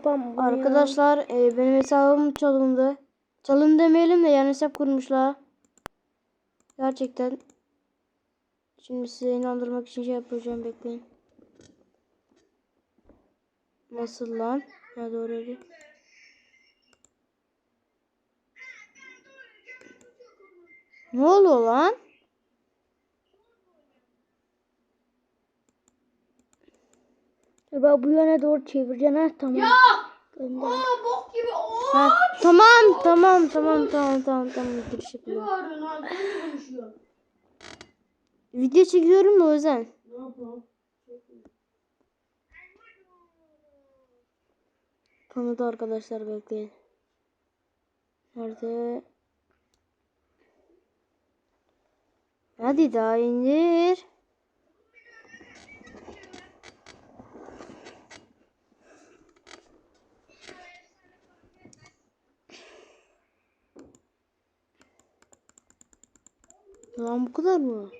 yapamam. ya. Arkadaşlar e, benim hesabım çalındı. Çalın demeyelim de yani hesap kurmuşlar. Gerçekten. Şimdi size inandırmak için şey yapacağım bekleyin. Nasıl lan? Ha doğru öyle. Ne oluyor lan? Ben bu yöne doğru çevireceğim ha tamam. Ya! Gönder. Aa bok gibi. Oo! Ha, tamam tamam tamam tamam tamam tamam giriş mi konuşuyorsun? Video çekiyorum da o yüzden. Ne yapalım? Tanıdı arkadaşlar bekleyin. Nerede? Hadi daha indir. Lan bu kadar mı?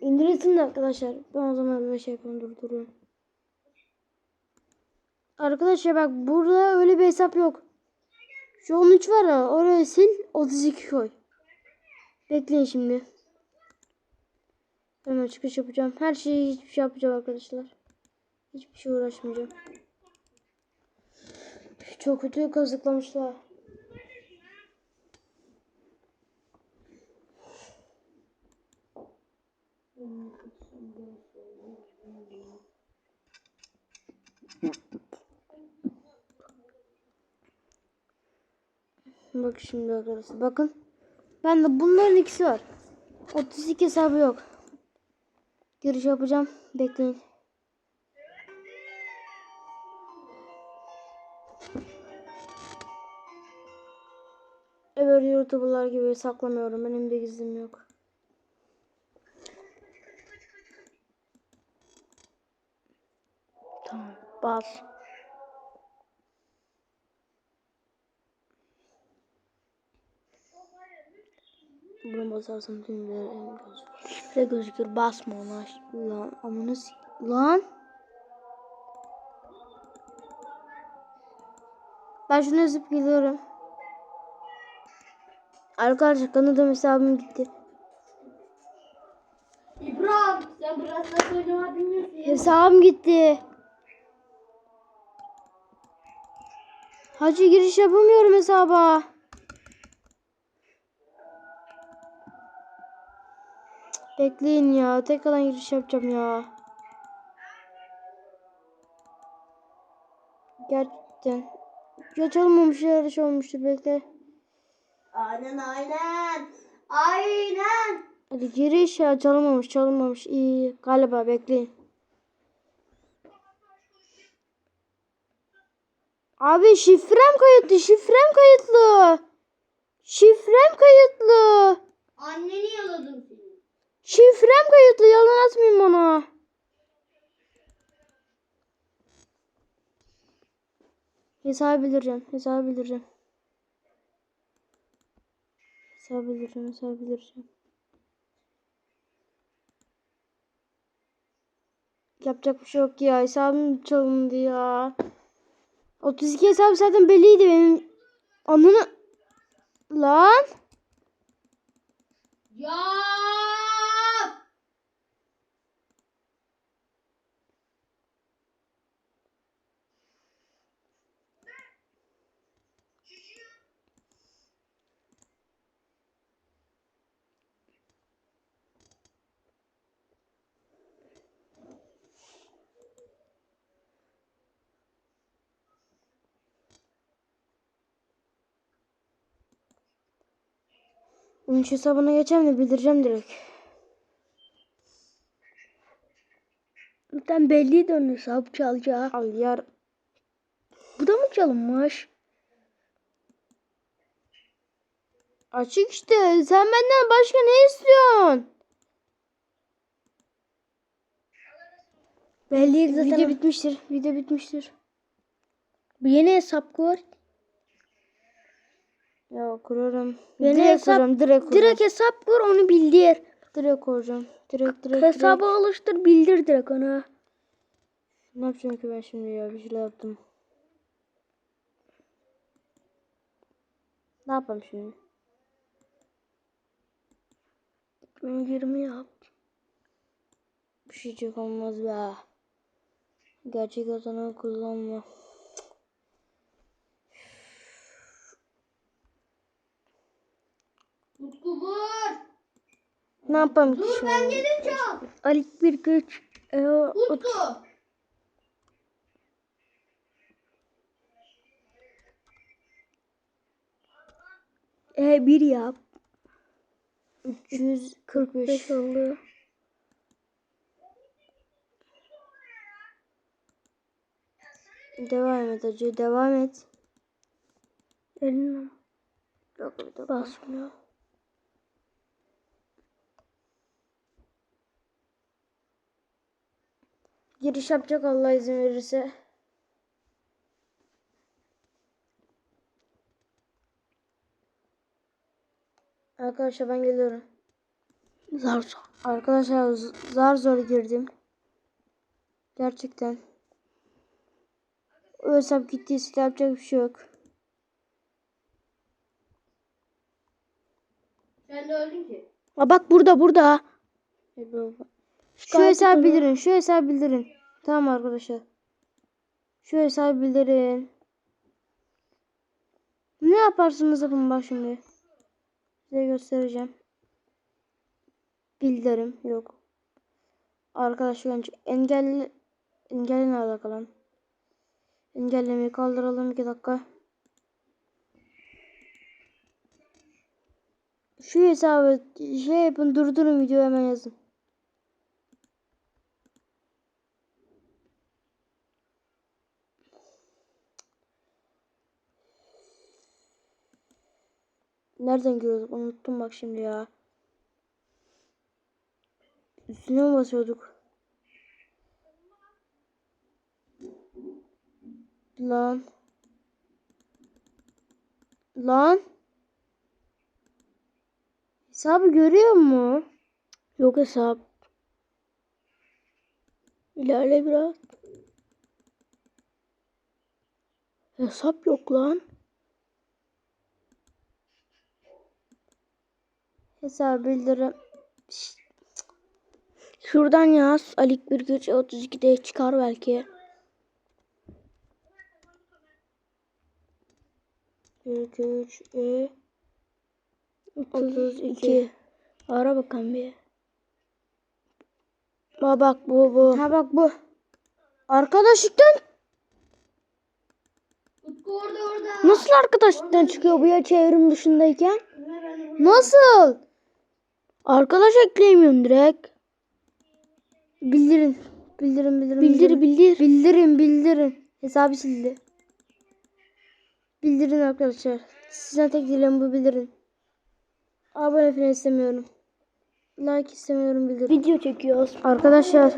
İndiresin de arkadaşlar. Ben o zaman bir şey yapayım durduruyorum. Arkadaşlar bak burada öyle bir hesap yok. Şu 13 var ya oraya sil 32 koy. Bekleyin şimdi. Hemen çıkış yapacağım. Her şeyi hiçbir şey yapacağım arkadaşlar. Hiçbir şey uğraşmayacağım. Çok kötü kazıklamışlar. Bak şimdi arkadaşlar bakın. Ben de bunların ikisi var. 32 hesabı yok. Giriş yapacağım. Bekleyin. Öbür youtuberlar gibi saklamıyorum. Benim bir gizlim yok. Bas. Bunu basarsam veririm gözüküyor. Şifre gözükür basma ona. Lan amına Lan. Ben şunu yazıp geliyorum. Arkadaşlar kanadım hesabım gitti. İbrahim sen biraz oynamayı bilmiyorsun. ya. Hesabım gitti. Hacı giriş yapamıyorum hesaba. Bekleyin ya. Tekrardan giriş yapacağım ya. Gerçekten. Ya çalınmamış yarış olmuştur bekle. Aynen aynen. Aynen. Hadi giriş ya çalınmamış çalınmamış. İyi galiba bekleyin. Abi şifrem kayıtlı şifrem kayıtlı. Şifrem kayıtlı. Anneni yaladım seni. Şifrem kayıtlı yalan atmayayım bana. Hesabı bildireceğim. Hesabı bildireceğim. Hesabı bildireceğim. Hesabı bildireceğim. Yapacak bir şey yok ya. Hesabım çalındı ya. 32 hesap zaten belliydi benim. Anını... Lan. Ya! Şu hesabına geçeceğim de bildireceğim direkt. Zaten belliydi onun hesap çalacağı. Al yar. Bu da mı çalınmış? Açık işte. Sen benden başka ne istiyorsun? Belliydi zaten. Video bitmiştir. Video bitmiştir. Bir yeni hesap kur. Ya kurarım. Yeni direkt hesap- kuracağım. Direkt kuracağım. Direkt hesap kur onu bildir. direkt kuracağım. Direkt direkt. Hesabı oluştur bildir direkt ona. Ne yapacağım ki ben şimdi ya? Bir şeyler yaptım. Ne yapalım şimdi? Ben 20 yap. Bir şeycik olmaz be. Gerçek adını kullanma. Utku vur. Ne yapalım ki Dur şimdi? ben çal. Ali bir güç. E, o, Utku. e, bir yap. 345. 5 oldu. Devam et acı. Devam et. Eline Yok bir dakika. basmıyor. Giriş yapacak Allah izin verirse. Arkadaşlar ben geliyorum. Zar zor. Arkadaşlar zar zor girdim. Gerçekten. Hesap gittiyse yapacak bir şey yok. Sen de öldün ki. Aa, bak burada burada. Baba. Şu hesabı bildirin. Şu hesabı bildirin. Tamam arkadaşlar. Şu hesabı bildirin. Ne yaparsınız yapın bak şimdi. Size göstereceğim. Bildirim yok. Arkadaşlar önce engelli engelli ne alakalı? Engellemeyi kaldıralım iki dakika. Şu hesabı şey yapın durdurun videoyu hemen yazın. Nereden giriyorduk? Unuttum bak şimdi ya. Üstüne mi basıyorduk? Lan. Lan. Hesabı görüyor mu? Yok hesap. İlerle biraz. Hesap yok lan. Hesabı bildirim. Şşt, Şuradan yaz. Alik bir güç 32'de çıkar belki. Bir, iki, üç, e, 32. Ara bakalım bir. Bak bak bu bu. Ha bak bu. Arkadaşlıktan Utku orada orada. Nasıl arkadaşlıktan çıkıyor bu ya çevrim dışındayken? Nasıl? Arkadaş ekleyemiyorum direkt. Bildirin. Bildirin bildirin. Bildir bildir. Bildirin bildirin. Hesabı sildi. Bildirin arkadaşlar. Sizden tek dileğim bu bildirin. Abone falan istemiyorum. Like istemiyorum bildirin. Video çekiyoruz. Arkadaşlar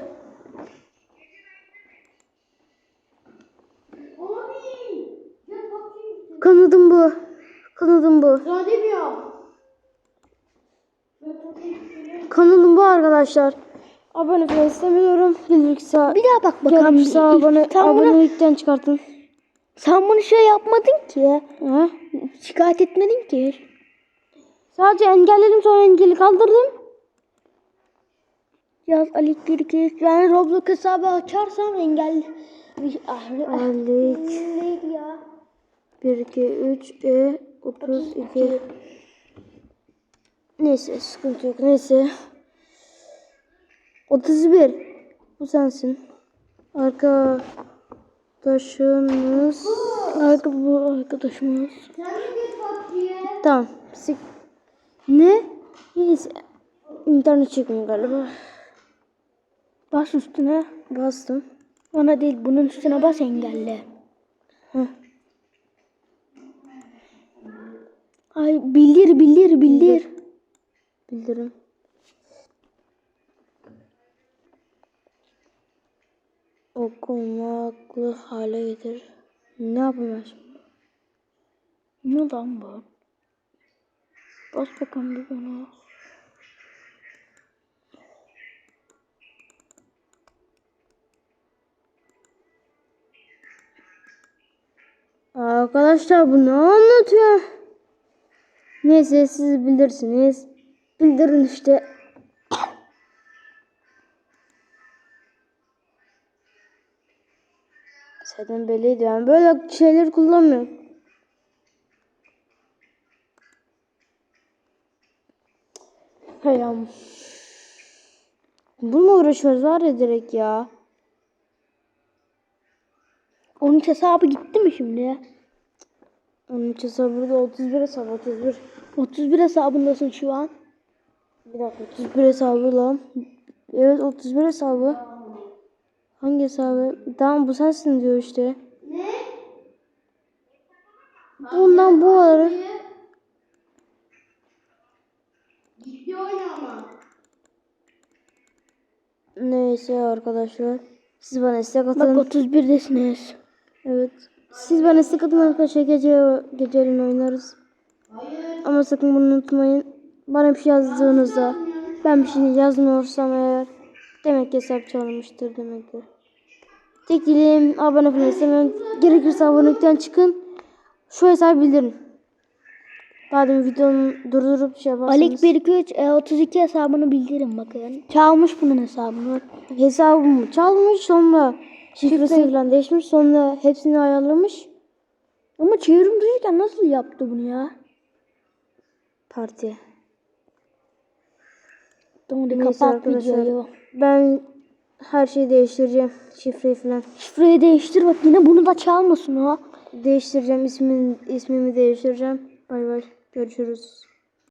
kanadım bu. Kanadım bu. Sana demiyorum. Kanalım bu arkadaşlar. Abone falan istemiyorum. Sağ. Bir daha bak bakalım. Sağ abone, sen, bunu, abonelikten çıkartın. sen bunu şey yapmadın ki. Ha? Şikayet etmedin ki. Sadece engelledim sonra engeli kaldırdım. Yaz Alik bir güç. Ben Roblox hesabı açarsam engel. Alik. Neydi ya? 1, 2, 3, E, 32. Neyse sıkıntı yok. Neyse. 31. Bu sensin. Arkadaşınız. Arka bu arkadaşımız. Tamam. Sik. Ne? Neyse. İnternet çıkmıyor galiba. Bas üstüne. Bastım. Ona değil bunun üstüne bas engelle. Heh. Ay bildir bildir bildir bildirim. Okumaklı hale getir. Ne yapayım ben şimdi? Ne lan bu? Bas bakalım bir bana. Arkadaşlar bu ne anlatıyor? Neyse siz bilirsiniz. Bildirin işte. Zaten belliydi ben böyle şeyleri kullanmıyorum. Hay am. Bununla uğraşıyoruz var ya direkt ya. Onun hesabı gitti mi şimdi? Onun için burada 31 hesap 31. 31 hesabındasın şu an. Bir dakika 31 hesabı lan. Evet 31 hesabı. Hangi hesabı? Tamam bu sensin diyor işte. Ne? Bundan bu alır. Ciddi oynama. Neyse arkadaşlar. Siz bana istek Bak atın. 31'desiniz. Evet. Siz bana istek atın arkadaşlar. Gece geceleyin oynarız. Hayır. Ama sakın bunu unutmayın. Bana bir şey yazdığınızda ben bir şey yazmıyorsam eğer demek ki hesap çalınmıştır demektir. Tek dileğim abone falan istemem. Gerekirse abonelikten çıkın. Şu hesabı bildirin. Badem videonu durdurup şey yaparsanız. Alik 123 E32 hesabını bildirin bakın. Çalmış bunun hesabını. Hesabımı çalmış sonra şifresini falan değişmiş sonra hepsini ayarlamış. Ama çevrim duyurken nasıl yaptı bunu ya? Parti. Neyse kapat arkadaşlar. videoyu. Ben her şeyi değiştireceğim. Şifreyi falan. Şifreyi değiştir bak yine bunu da çalmasın o. Değiştireceğim. ismini, ismimi değiştireceğim. Bay bay. Görüşürüz.